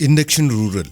Induction rural.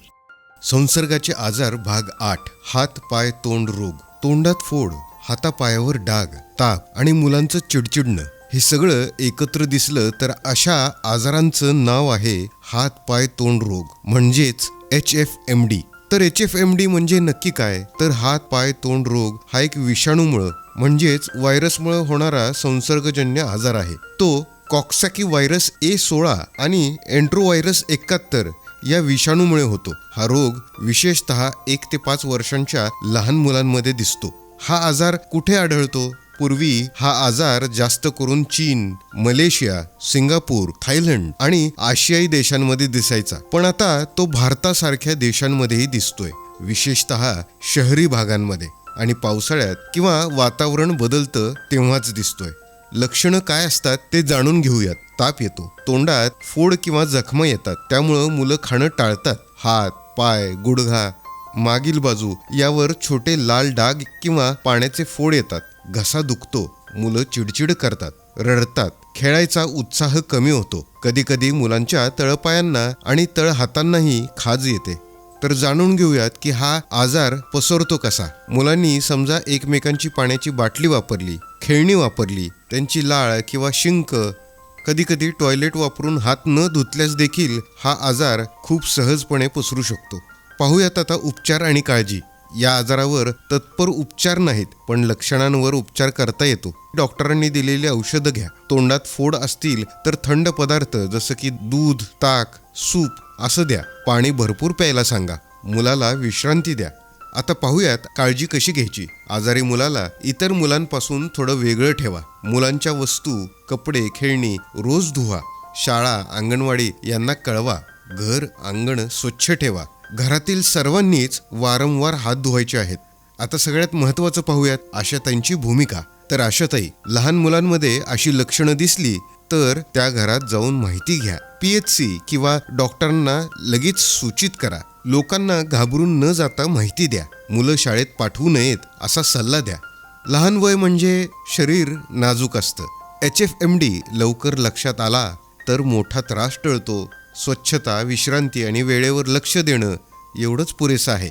संसर्गाचे आजार भाग आठ. हात पाय तोंड रोग. तोंडात फोड हातापायावर डाग ताप आणि मुलांचं चिडचिडणं. हे सगळं एकत्र दिसलं तर अशा आजारांचं नाव आहे हात पाय तोंड रोग. म्हणजेच एच एफ एम डी तर एच एफ एम डी म्हणजे नक्की काय? तर हात पाय तोंड रोग हा एक विषाणूमुळं म्हणजेच व्हायरसमुळं होणारा संसर्गजन्य आजार आहे. तो कॉक्सॅकी व्हायरस ए सोळा आणि एन्ट्रोव्हायरस एकाहत्तर या विषाणूमुळे होतो. हा रोग विशेषतः एक ते पाच वर्षांच्या लहान मुलांमध्ये दिसतो. हा आजार कुठे आढळतो? पूर्वी हा आजार जास्त करून चीन मलेशिया सिंगापूर थायलंड आणि आशियाई देशांमध्ये दिसायचा. पण आता तो भारतासारख्या देशांमध्येही दिसतोय विशेषतः शहरी भागांमध्ये. आणि पावसाळ्यात किंवा वातावरण बदलतं तेव्हाच दिसतोय. लक्षणं काय असतात ते जाणून घेऊयात. ताप येतो तोंडात फोड किंवा जखमा येतात त्यामुळं मुलं खाणं टाळतात. हात पाय गुडघा मागील बाजू यावर छोटे लाल डाग किंवा पाण्याचे फोड येतात. घसा दुखतो मुलं चिडचिड करतात रडतात. खेळायचा उत्साह कमी होतो. कधी कधी मुलांच्या तळपायांना आणि तळ हातांनाही खाज येते. तर जाणून घेऊयात की हा आजार पसरतो कसा. मुलांनी समजा एकमेकांची पाण्याची बाटली वापरली खेळणी वापरली. त्यांची लाळ किंवा शिंक कधीकधी टॉयलेट वापरून हात न धुतल्यास देखील हा आजार खूप सहजपणे पसरू शकतो. पाहूयात आता उपचार आणि काळजी. या आजारावर तत्पर उपचार नाहीत पण लक्षणांवर उपचार करता येतो. डॉक्टरांनी दिलेली औषधं घ्या. तोंडात फोड असतील तर थंड पदार्थ जसं की दूध ताक सूप असं द्या. पाणी भरपूर प्यायला सांगा. मुलाला विश्रांती द्या. आता पाहूयात काळजी कशी घ्यायची. आजारी मुलाला इतर मुलांपासून थोडं वेगळं ठेवा. मुलांच्या वस्तू कपडे खेळणी रोज धुवा. शाळा अंगणवाडी यांना कळवा. घर अंगण स्वच्छ ठेवा. घरातील सर्वांनीच वारंवार हात धुवायचे आहेत. आता सगळ्यात महत्त्वाचं पाहूयात आशाताईंची भूमिका. तर आशाताई लहान मुलांमध्ये अशी लक्षणं दिसली तर त्या घरात जाऊन माहिती घ्या. पी एच सी किंवा डॉक्टरांना लगेच सूचित करा. लोकांना घाबरून न जाता माहिती द्या. मुलं शाळेत पाठवू नयेत असा सल्ला द्या. लहान वय म्हणजे शरीर नाजूक असतं. एच एफ एम डी लवकर लक्षात आला तर मोठा त्रास टळतो. स्वच्छता विश्रांती आणि वेळेवर लक्ष देणं एवढंच पुरेसं आहे.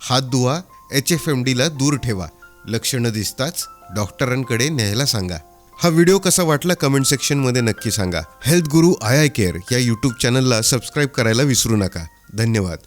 हात धुवा एच एफ एम डीला दूर ठेवा. लक्षणं दिसताच डॉक्टरांकडे न्यायला सांगा. हा व्हिडिओ कसा वाटला कमेंट सेक्शनमध्ये नक्की सांगा. Health guru I I care या यूट्यूब चॅनलला सबस्क्राईब करायला विसरू नका. धन्यवाद.